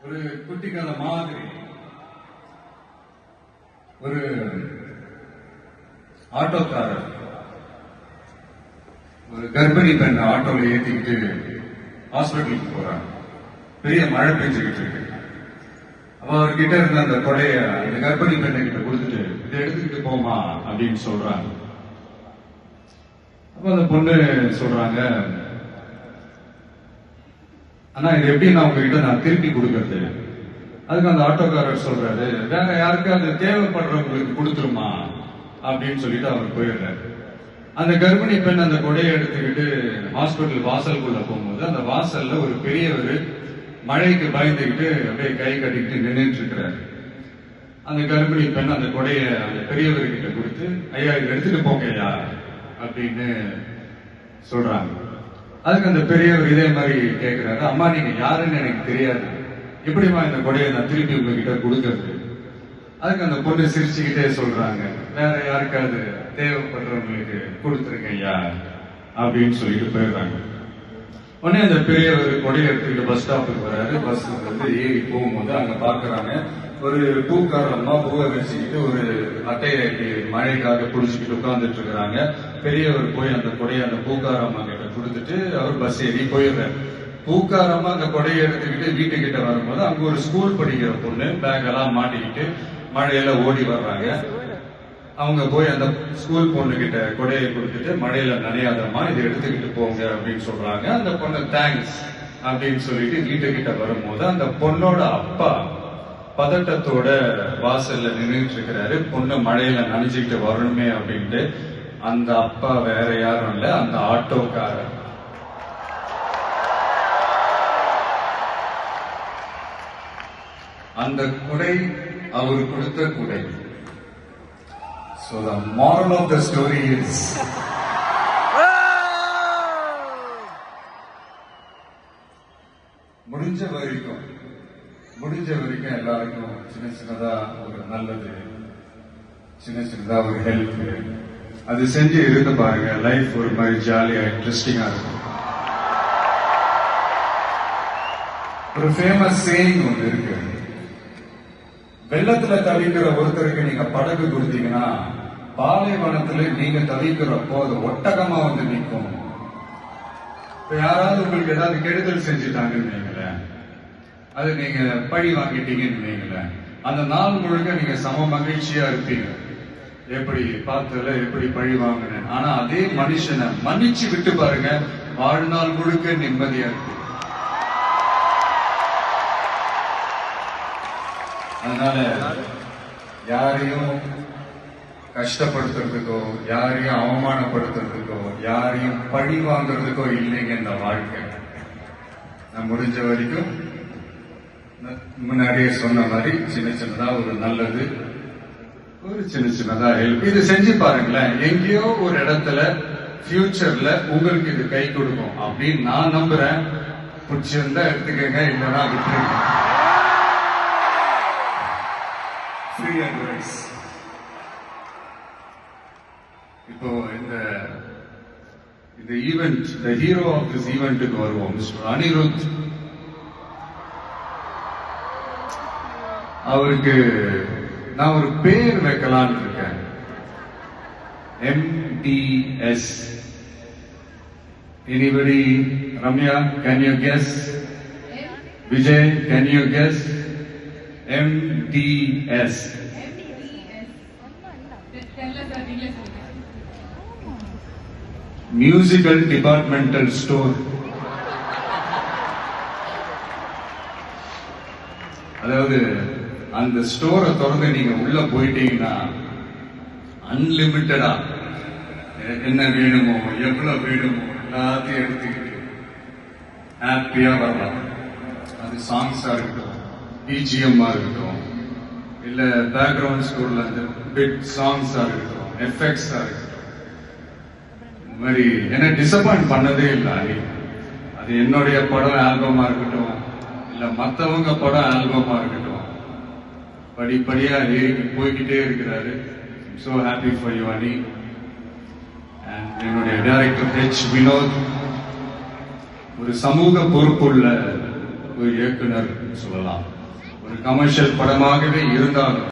ஒரு குட்டிக்கால மாதிரி. ஒரு ஆட்டோக்காரர். ஒரு கர்ப்பிணி பெண் ஆட்டோல ஏத்திக்கிட்டு ஹாஸ்பிட்டலுக்கு போறாங்க. பெரிய மழை பெஞ்சுக்கிட்டு இருக்கு. அவ அவர்கிட்ட இருந்த அந்த கொடைய அந்த கர்ப்பிணி பெண்ணை கிட்ட கொடுத்துட்டு இதை எடுத்துக்கிட்டு போமா அப்படின்னு சொல்றாங்க. அப்ப அந்த பொண்ணு சொல்றாங்க ஆனா இது எப்படி நான் உங்ககிட்ட நான் திருப்பி கொடுக்கறது? அதுக்கு அந்த ஆட்டோக்காரர் சொல்றாரு வேற யாருக்காவது தேவைப்படுறவங்களுக்கு கொடுத்துருமா? அப்படின்னு சொல்லிட்டு அவர் போயிடுறாரு. அந்த கர்ப்பிணி பெண் அந்த கொடையை எடுத்துக்கிட்டு ஹாஸ்பிட்டல் வாசலுக்குள்ள போகும்போது அந்த வாசல்ல ஒரு பெரியவர் மழைக்கு பயந்துக்கிட்டு அப்படியே கை கட்டிக்கிட்டு நின்றுட்டு இருக்கிறாரு அந்த கர்ப்பிணி பெண் அந்த கொடையை அந்த பெரியவர்கிட்ட கொடுத்து ஐயா இது எடுத்துட்டு போங்க ஐயா அப்படின்னு சொல்றாங்க. அதுக்கு அந்த பெரியவர் இதே மாதிரி கேட்கிறாரு அம்மா நீங்க யாருன்னு எனக்கு தெரியாது. எப்படிம்மா இந்த கொடையை நான் திருப்பி உங்ககிட்ட கொடுக்கறது? அதுக்கு அந்த பொண்ணு சிரிச்சுக்கிட்டே சொல்றாங்க. வேற யாருக்காவது தேவைப்படுறவங்களுக்கு கொடுத்துருங்க ஐயா? அப்படின்னு சொல்லிட்டு போயிடுறாங்க. உடனே அந்த பெரியவர் கொடையை எடுத்துக்கிட்டு பஸ் ஸ்டாப்புக்கு வராரு. பஸ் வந்து ஏறி போகும்போது அங்க பாக்குறாங்க ஒரு பூக்காரமா பூவை வச்சுக்கிட்டு ஒரு அட்டையை மழைக்காக புடிச்சுக்கிட்டு உட்கார்ந்துட்டு இருக்கிறாங்க. பெரியவர் போய் அந்த கொடையை அந்த பூக்காரம்மா கிட்ட கொடுத்துட்டு அவர் பஸ் ஏறி போயிடுறாரு. பூக்காரமா அந்த கொடையை எடுத்துக்கிட்டு வீட்டுக்கிட்ட வரும்போது அங்க ஒரு ஸ்கூல் படிக்கிற பொண்ணு பேக் எல்லாம் மாட்டிக்கிட்டு மழையில ஓடி வர்றாங்க. அவங்க போய் அந்த ஸ்கூல் பொண்ணு கிட்ட கொடையை கொடுத்துட்டு மழையில நனையாதம்மா இதை எடுத்துக்கிட்டு போங்க அப்படின்னு சொல்றாங்க. அந்த பொண்ணு தேங்க்ஸ் அப்படின்னு சொல்லிட்டு வீட்டுக்கிட்ட வரும்போது அந்த பொண்ணோட அப்பா பதட்டத்தோட வாசல்ல நின்றுட்டு இருக்கிறாரு பொண்ணு மழையில நனைஞ்சுக்கிட்டு வரணுமே அப்படின்ட்டு. அந்த அப்பா வேற யாரும் இல்ல அந்த ஆட்டோக்காரர். அந்த குடை அவர் கொடுத்த குடை So of the story the முடிஞ்ச வரைக்கும் முடிஞ்ச வரைக்கும் எல்லாருக்கும் சின்ன சின்னதா ஒரு நல்லது சின்ன சின்னதா ஒரு ஹெல்ப் அது செஞ்சு இருந்து பாருங்க லைஃப் ஒரு மாதிரி ஜாலியா இன்ட்ரெஸ்டிங்கா இருக்கும். ஒரு ஃபேமஸ் சேயிங் ஒன்று இருக்கு. வெள்ளத்துல தவிக்கிற ஒருத்தருக்கு நீங்க படகு கொடுத்தீங்கன்னா பாலைவனத்துல நீங்க தவிக்கிறப்போ அது ஒட்டகமா வந்து நிற்கும். இப்ப யாராவது உங்களுக்கு ஏதாவது கெடுதல் செஞ்சுட்டாங்கன்னு வைங்களேன். அது நீங்க பழி வாங்கிட்டீங்கன்னு வைங்களேன். அந்த நாள் முழுக்க நீங்க சம மகிழ்ச்சியா இருப்பீங்க. எப்படி பார்த்ததுல எப்படி பழி வாங்கினேன். ஆனா அதே மனுஷனை மன்னிச்சு விட்டு பாருங்க வாழ்நாள் முழுக்க நிம்மதியா இருக்கு அதனால யாரையும் கஷ்டப்படுத்துறதுக்கோ யாரையும் அவமானப்படுத்துறதுக்கோ யாரையும் பழி வாங்குறதுக்கோ இல்லைங்க இந்த வாழ்க்கை. நான் முடிஞ்ச வரைக்கும் முன்னாடியே சொன்ன மாதிரி சின்ன சின்னதா ஒரு நல்லது ஒரு சின்ன சின்னதா ஹெல்ப் இது செஞ்சு பாருங்களேன். எங்கேயோ ஒரு இடத்துல ஃபியூச்சர்ல உங்களுக்கு இது கை கொடுக்கும் அப்படின்னு நான் நம்புறேன். பிடிச்சிருந்தா எடுத்துக்கங்க இல்லைன்னா விட்டுருங்க. ஃப்ரீ அட்வைஸ் இப்போ இந்த இந்த ஈவெண்ட் இந்த ஹீரோ ஆஃப் திஸ் ஈவெண்ட்டுக்கு வருவோம். மிஸ்டர் அனிருத் அவருக்கு நான் ஒரு பேர் வைக்கலாம்னு இருக்கேன். MTS anybody Ramya can you guess Vijay can you guess MTS musical departmental store அதாவது அந்த ஸ்டோரை திறந்து நீங்க உள்ள போயிட்டீங்கன்னா அன்லிமிட்டடா என்ன வேணுமோ எவ்வளவு வேணுமோ எல்லாத்தையும் எடுத்துக்கிட்டு ஹாப்பியா வரலாம். அது சாங்ஸா இருக்கட்டும் பிஜிஎம்மா இருக்கட்டும் இல்ல பேக்ரவுண்ட் ஸ்கோர்ல அந்த பிட் சாங்ஸா இருக்கட்டும் எஃபெக்ட்ஸா இருக்கட்டும். இந்த மாதிரி என்ன டிசப்பாயிண்ட் பண்ணதே இல்லை அலி. அது என்னுடைய படம் ஆல்பமா இருக்கட்டும் இல்ல மத்தவங்க படம் ஆல்பமா இருக்கட்டும். படிப்படியா ஏறி போய்கிட்டே இருக்கிறாரு. So happy for you Ani and என்னுடைய டைரக்டர் ஹெச் வினோத் ஒரு சமூக பொறுப்புள்ள ஒரு இயக்குனர் சொல்லலாம். ஒரு கமர்ஷியல் படமாகவே இருந்தாலும்